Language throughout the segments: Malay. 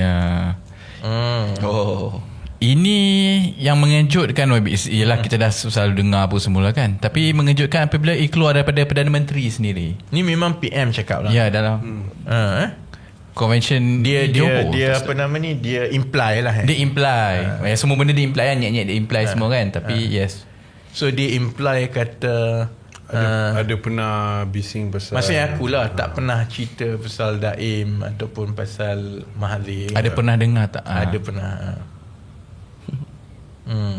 Ya. Hmm. Oh. Ini yang mengejutkan Ialah kita dah selalu dengar apa semula kan Tapi mengejutkan apabila ia keluar daripada Perdana Menteri sendiri Ni memang PM cakap lah. Ya dalam Ha, eh? Convention Dia di dia Johor. dia apa nama ni? Dia imply lah. Eh? Dia imply ya, Semua benda dia imply kan Nyat-nyat dia imply semua kan Tapi yes So dia imply kata Ada, ada pernah bising pasal Maksudnya aku lah tak pernah cerita pasal Daim ataupun pasal Mahathir. Ada pernah dengar tak Ah. Ada pernah. hmm.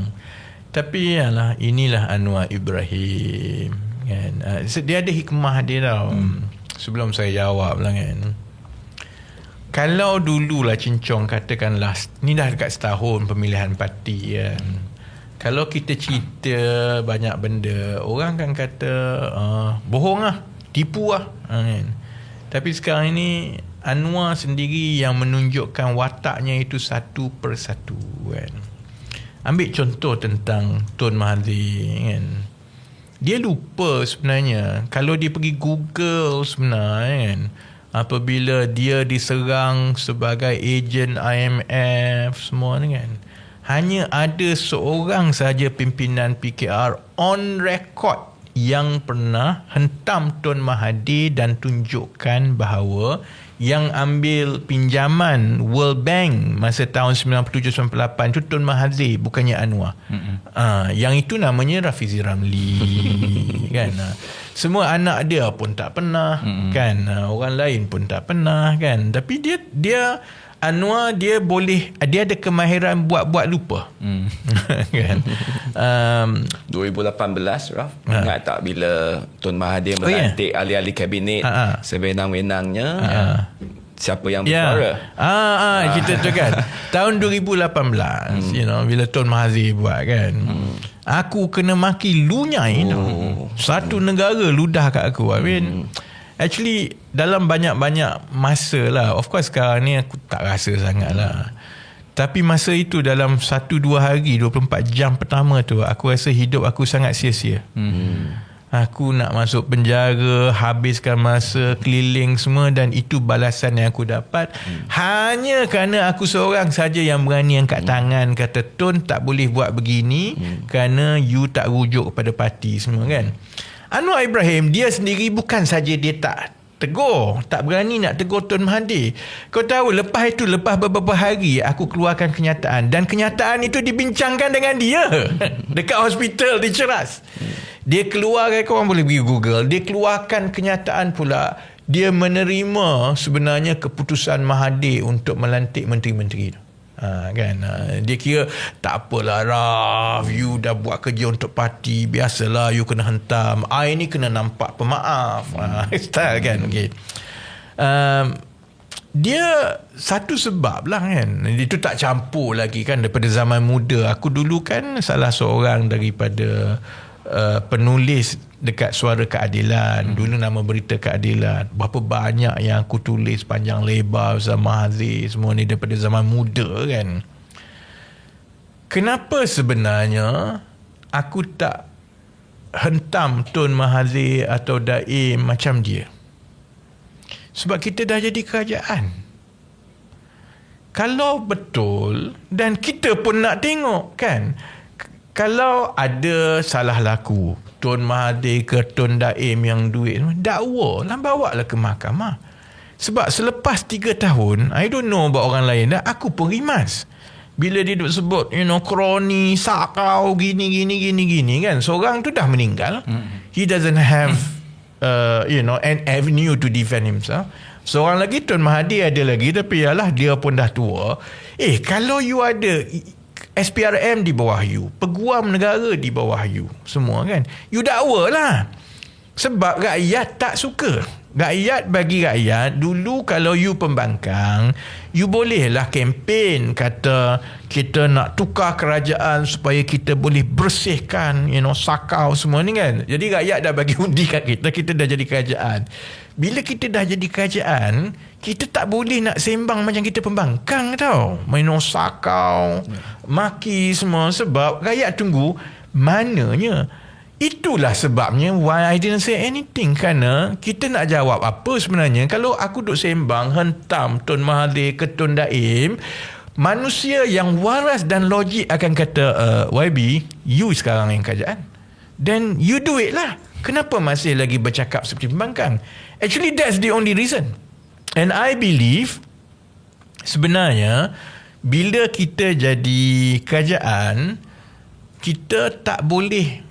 Tapi yalah inilah Anwar Ibrahim kan. Uh, dia ada hikmah dia tau. Hmm. Sebelum saya jawab lah kan. Kalau dululah cincong katakanlah ni dah dekat setahun pemilihan parti kan. Kalau kita cerita banyak benda, orang kan kata uh, bohong lah, tipu lah. Uh, kan. Tapi sekarang ini Anwar sendiri yang menunjukkan wataknya itu satu persatu kan. Ambil contoh tentang Tun Mahathir kan. Dia lupa sebenarnya kalau dia pergi Google sebenarnya kan apabila dia diserang sebagai ejen IMF semua ni kan hanya ada seorang saja pimpinan PKR on record yang pernah hentam Tun Mahathir dan tunjukkan bahawa yang ambil pinjaman World Bank masa tahun 97-98 tu Tun Mahathir bukannya Anwar. Ah, yang itu namanya Rafizi Ramli kan. Ah, semua anak dia pun tak pernah kan. Ah, orang lain pun tak pernah kan. Tapi dia dia Anwar dia boleh dia ada kemahiran buat-buat lupa. hmm. kan. Um, 2018 Raf Ingat tak bila Tun Mahathir Oh, ya? melantik ahli-ahli kabinet Ha, ha. Sewenang-wenangnya Ha. Siapa yang Ya. bersuara Ah, ah, kita tu kan. Tahun 2018, you know, bila Tun Mahathir buat kan. Aku kena maki lunyai oh. Satu negara ludah kat aku. I mean, actually dalam banyak-banyak masa lah. Of course sekarang ni aku tak rasa sangat lah. Tapi masa itu dalam 1-2 hari, 24 jam pertama tu, aku rasa hidup aku sangat sia-sia. Hmm. Aku nak masuk penjara, habiskan masa keliling semua dan itu balasan yang aku dapat hmm. hanya kerana aku seorang saja yang berani angkat hmm. tangan kata Tun tak boleh buat begini hmm. kerana you tak rujuk kepada parti semua kan. Anwar Ibrahim dia sendiri bukan saja dia tak tegur, tak berani nak tegur Tun Mahathir. Kau tahu lepas itu lepas beberapa hari aku keluarkan kenyataan dan kenyataan itu dibincangkan dengan dia dekat hospital di Ceras. Dia keluarkan kau orang boleh pergi Google. Dia keluarkan kenyataan pula dia menerima sebenarnya keputusan Mahathir untuk melantik menteri-menteri tu. Ha, kan? Ha, dia kira tak apalah Raf you dah buat kerja untuk parti biasalah you kena hentam I ni kena nampak pemaaf. Ha, style kan? Okay. um, dia satu sebab lah kan? Itu tak campur lagi kan daripada zaman muda. Aku dulu kan salah seorang daripada uh, penulis dekat Suara Keadilan hmm. dulu nama Berita Keadilan berapa banyak yang aku tulis panjang lebar sama Haziq semua ni daripada zaman muda kan? Kenapa sebenarnya aku tak hentam Tun Mahathir atau Daim macam dia? Sebab kita dah jadi kerajaan. Kalau betul dan kita pun nak tengok kan kalau ada salah laku Tun Mahathir ke Tun Daim yang duit dakwa lah bawa lah ke mahkamah. Sebab selepas 3 tahun I don't know about orang lain dah aku pun rimas. Bila dia duk sebut you know kroni sakau gini gini gini gini kan? Seorang tu dah meninggal. He doesn't have uh, you know an avenue to defend himself. Seorang lagi Tun Mahathir ada lagi tapi yalah dia pun dah tua. Eh kalau you ada SPRM di bawah you peguam negara di bawah you semua kan. You dakwa lah sebab rakyat tak suka Rakyat bagi rakyat Dulu kalau you pembangkang You bolehlah kempen Kata Kita nak tukar kerajaan Supaya kita boleh bersihkan You know Sakau semua ni kan. Jadi rakyat dah bagi undi kat kita Kita dah jadi kerajaan. Bila kita dah jadi kerajaan Kita tak boleh nak sembang Macam kita pembangkang tau. You know Sakau Maki semua Sebab rakyat tunggu Mananya Itulah sebabnya why I didn't say anything. Kerana kita nak jawab apa sebenarnya kalau aku duk sembang hentam Tun Mahathir ke Tun Daim manusia yang waras dan logik akan kata uh, YB you sekarang yang kerajaan. Then you do it lah. Kenapa masih lagi bercakap seperti pembangkang actually that's the only reason. And I believe sebenarnya bila kita jadi kerajaan kita tak boleh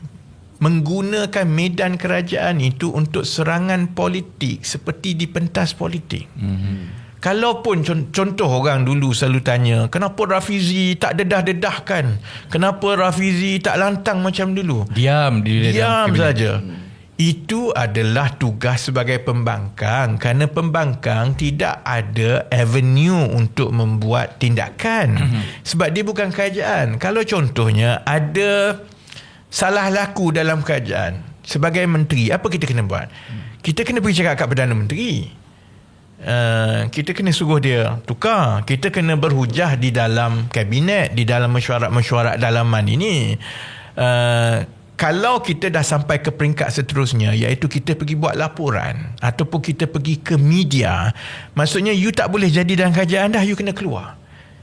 menggunakan medan kerajaan itu untuk serangan politik seperti di pentas politik. Mm-hmm. Kalaupun contoh orang dulu selalu tanya, kenapa Rafizi tak dedah-dedahkan? Kenapa Rafizi tak lantang macam dulu? Diam di Diam saja. Itu adalah tugas sebagai pembangkang kerana pembangkang tidak ada avenue untuk membuat tindakan. Mm-hmm. Sebab dia bukan kerajaan. Kalau contohnya ada salah laku dalam kerajaan sebagai menteri, apa kita kena buat? Kita kena pergi cakap kat Perdana Menteri. Uh, kita kena suruh dia tukar kita kena berhujah di dalam kabinet di dalam mesyuarat-mesyuarat dalaman ini uh, kalau kita dah sampai ke peringkat seterusnya iaitu kita pergi buat laporan ataupun kita pergi ke media maksudnya you tak boleh jadi dalam kerajaan dah you kena keluar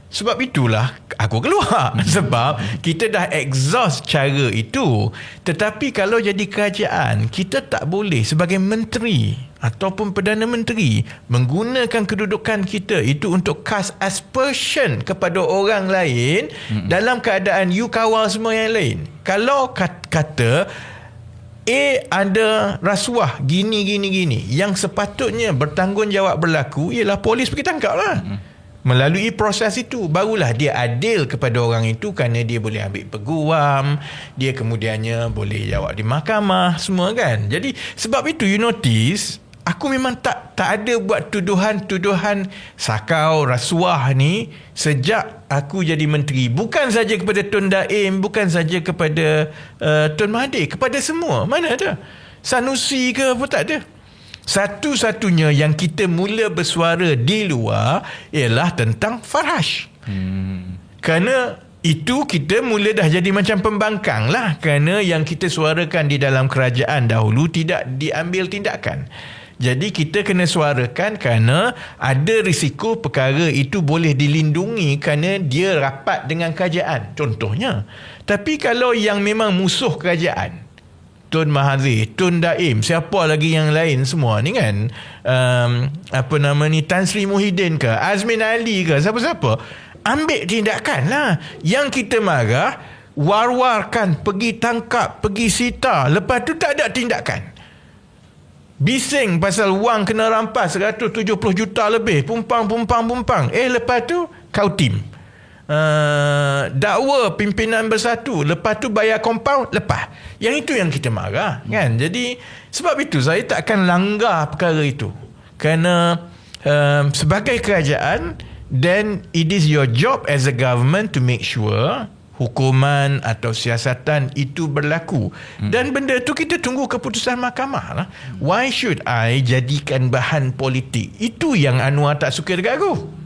sebab itulah aku keluar sebab kita dah exhaust cara itu tetapi kalau jadi kerajaan kita tak boleh sebagai menteri ataupun perdana menteri menggunakan kedudukan kita itu untuk cast aspersion kepada orang lain mm-hmm. dalam keadaan you kawal semua yang lain kalau kata A ada rasuah gini gini gini yang sepatutnya bertanggungjawab berlaku ialah polis pergi tangkap lah mm-hmm. Melalui proses itu barulah dia adil kepada orang itu kerana dia boleh ambil peguam, dia kemudiannya boleh jawab di mahkamah semua kan. Jadi sebab itu you notice aku memang tak tak ada buat tuduhan-tuduhan sakau rasuah ni sejak aku jadi menteri. Bukan saja kepada Tun Daim, bukan saja kepada uh, Tun Mahathir, kepada semua. Mana ada? Sanusi ke apa tak ada? Satu-satunya yang kita mula bersuara di luar ialah tentang Farhash. Hmm. Kerana itu kita mula dah jadi macam pembangkang lah. Kerana yang kita suarakan di dalam kerajaan dahulu tidak diambil tindakan. Jadi kita kena suarakan kerana ada risiko perkara itu boleh dilindungi kerana dia rapat dengan kerajaan. Contohnya. Tapi kalau yang memang musuh kerajaan, Tun Mahathir, Tun Daim, siapa lagi yang lain semua ni kan? Um, apa nama ni? Tan Sri Muhyiddin ke? Azmin Ali ke? Siapa-siapa? Ambil tindakan lah. Yang kita marah, war-warkan, pergi tangkap, pergi sita. Lepas tu tak ada tindakan. Bising pasal wang kena rampas 170 juta lebih. Pumpang, pumpang, pumpang. Eh lepas tu kau tim. Uh, dakwa pimpinan bersatu. Lepas tu bayar compound lepas. Yang itu yang kita marah kan? Jadi sebab itu saya tak akan langgar perkara itu. Kerana uh, sebagai kerajaan then it is your job as a government to make sure hukuman atau siasatan itu berlaku. Hmm. dan benda tu kita tunggu keputusan mahkamah lah. Why should I jadikan bahan politik? Itu yang Anwar tak suka dekat aku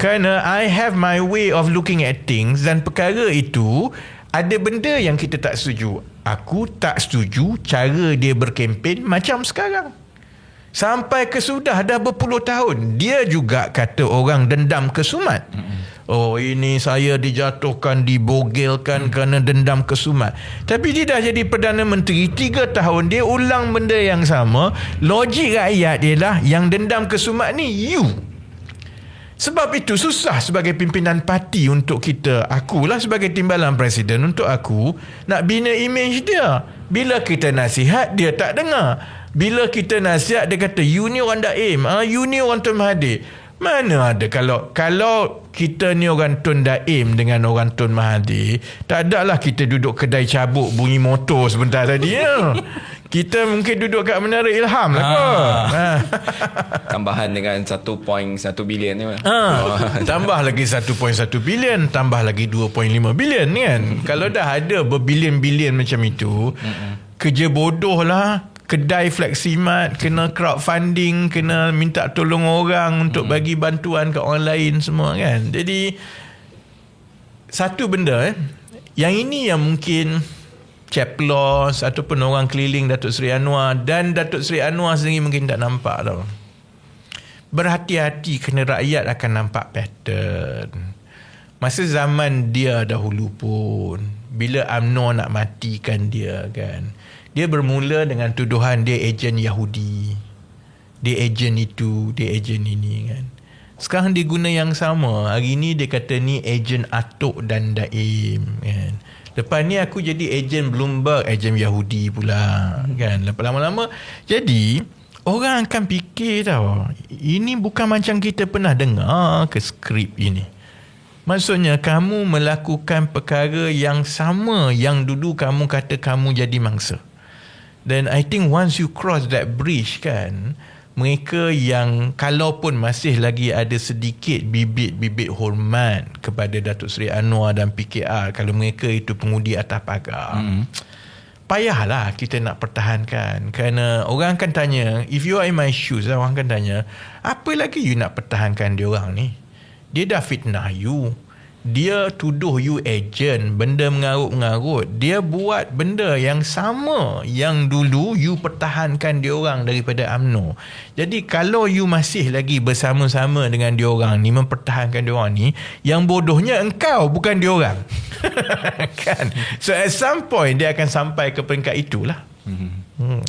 kerana I have my way of looking at things dan perkara itu ada benda yang kita tak setuju. Aku tak setuju cara dia berkempen macam sekarang. Sampai ke sudah dah berpuluh tahun. Dia juga kata orang dendam kesumat. Oh ini saya dijatuhkan, dibogelkan kerana dendam kesumat. Tapi dia dah jadi Perdana Menteri tiga tahun. Dia ulang benda yang sama. Logik rakyat ialah yang dendam kesumat ni you. Sebab itu susah sebagai pimpinan parti untuk kita, akulah sebagai timbalan presiden untuk aku nak bina image dia. Bila kita nasihat dia tak dengar. Bila kita nasihat dia kata you ni orang daim, ah you ni orang Tun Mahathir. Mana ada kalau kalau kita ni orang Tun Daim dengan orang Tun Mahathir, tak adalah kita duduk kedai cabuk bunyi motor sebentar tadi ya. Kita mungkin duduk kat Menara Ilham lah kot. Ha. Tambahan dengan 1.1 bilion ni. Ha. Tambah lagi 1.1 bilion, tambah lagi 2.5 bilion ni kan. Kalau dah ada berbilion-bilion macam itu, kerja bodoh lah. Kedai fleksimat, kena crowdfunding, kena minta tolong orang untuk bagi bantuan ke orang lain semua kan. Jadi, satu benda eh, yang ini yang mungkin Ceplos ataupun orang keliling Datuk Seri Anwar dan Datuk Seri Anwar sendiri mungkin tak nampak tau. Berhati-hati kerana rakyat akan nampak pattern. Masa zaman dia dahulu pun bila UMNO nak matikan dia kan. Dia bermula dengan tuduhan dia ejen Yahudi. Dia ejen itu, dia ejen ini kan. Sekarang dia guna yang sama. Hari ni dia kata ni ejen Atok dan Daim kan. Lepas ni aku jadi ejen Bloomberg, ejen Yahudi pula kan. Lepas lama-lama jadi orang akan fikir tau. Ini bukan macam kita pernah dengar ke skrip ini. Maksudnya kamu melakukan perkara yang sama yang dulu kamu kata kamu jadi mangsa. Then I think once you cross that bridge kan, mereka yang kalaupun masih lagi ada sedikit bibit-bibit hormat kepada Datuk Seri Anwar dan PKR kalau mereka itu pengundi atas pagar. Mm. Payahlah kita nak pertahankan kerana orang akan tanya if you are in my shoes orang akan tanya apa lagi you nak pertahankan dia orang ni dia dah fitnah you dia tuduh you agent benda mengarut-mengarut. Dia buat benda yang sama yang dulu you pertahankan dia orang daripada AMNO jadi kalau you masih lagi bersama-sama dengan dia orang ni mempertahankan dia orang ni yang bodohnya engkau bukan dia orang. Kan? So at some point dia akan sampai ke peringkat itulah. Hmm.